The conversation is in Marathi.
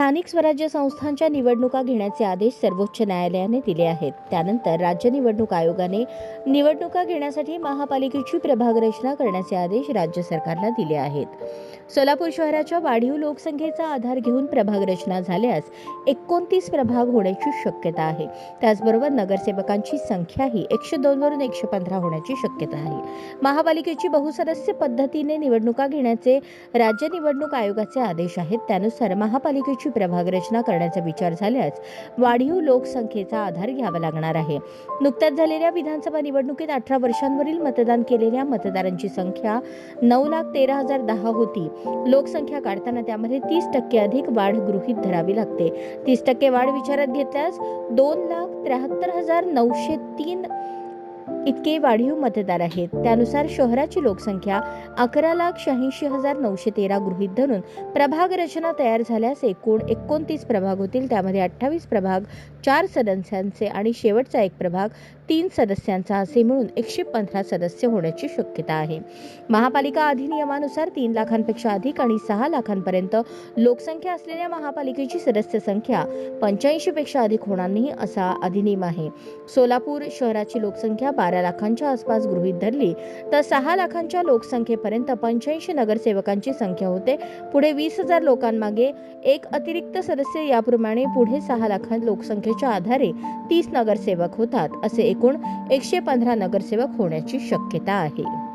स्थानिक स्वराज्य संस्थांच्या निवडणुका घेण्याचे आदेश सर्वोच्च न्यायालयाने दिले आहेत. त्यानंतर राज्य निवडणूक आयोगाने निवडणुका घेण्यासाठी महापालिकेची प्रभाग रचना करण्याचे आदेश राज्य सरकारला दिले आहेत. सोलापूर शहराच्या वाढीव लोकसंख्येचा आधार घेऊन प्रभाग रचना झाल्यास एकोणतीस प्रभाग होण्याची शक्यता आहे. त्याचबरोबर नगरसेवकांची संख्याही एकशे दोनवरून एकशे पंधरा होण्याची शक्यता आहे. महापालिकेची बहुसदस्य पद्धतीने निवडणुका घेण्याचे राज्य निवडणूक आयोगाचे आदेश आहेत. त्यानुसार महापालिकेची प्रभाग रचना करण्याचा विचार झाल्यास वाढीव लोकसंख्येचा आधार घ्यावा लागणार आहे. नुकत्याच झालेल्या विधानसभा निवडणुकीत अठरा वर्षांवरील मतदान केलेल्या मतदारांची संख्या नऊ लाख तेरा हजार दहा होती. लोकसंख्या काढताना त्यामध्ये तीस टक्के अधिक वाढ गृहीत धरावी लागते. तीस टक्के वाढ विचारात घेतल्यास दोन लाख त्र्याहत्तर हजार नऊशे तीन इतके वाढीव मतदार आहेत. त्यानुसार शहराची लोकसंख्या अकरा लाख शहाऐंशी हजार नऊशे तेरा गृहीत धरून प्रभाग रचना तयार झाल्यास एकूण एकोणतीस प्रभाग होतील. त्यामध्ये अठ्ठावीस प्रभाग चार सदस्यांचे आणि शेवटचा एक प्रभाग तीन सदस्यांचा असे मिळून एकशे पंधरा सदस्य होण्याची शक्यता आहे. महापालिका अधिनियमानुसार तीन लाखांपेक्षा अधिक आणि सहा लाखांपर्यंत लोकसंख्या असलेल्या महापालिकेची सदस्य संख्या पंच्याऐंशी पेक्षा अधिक होणार नाही असा अधिनियम आहे. सोलापूर शहराची लोकसंख्या बारा लाखांच्या आसपास गृहीत धरली तर सहा लाखांच्या लोकसंख्येपर्यंत पंच्याऐंशी नगरसेवकांची संख्या होते. पुढे वीस हजार लोकांमागे एक अतिरिक्त सदस्य याप्रमाणे पुढे सहा लाखां लोकसंख्येच्या आधारे तीस नगरसेवक होतात असे एकूण एकशे पंधरा नगरसेवक होण्याची शक्यता आहे.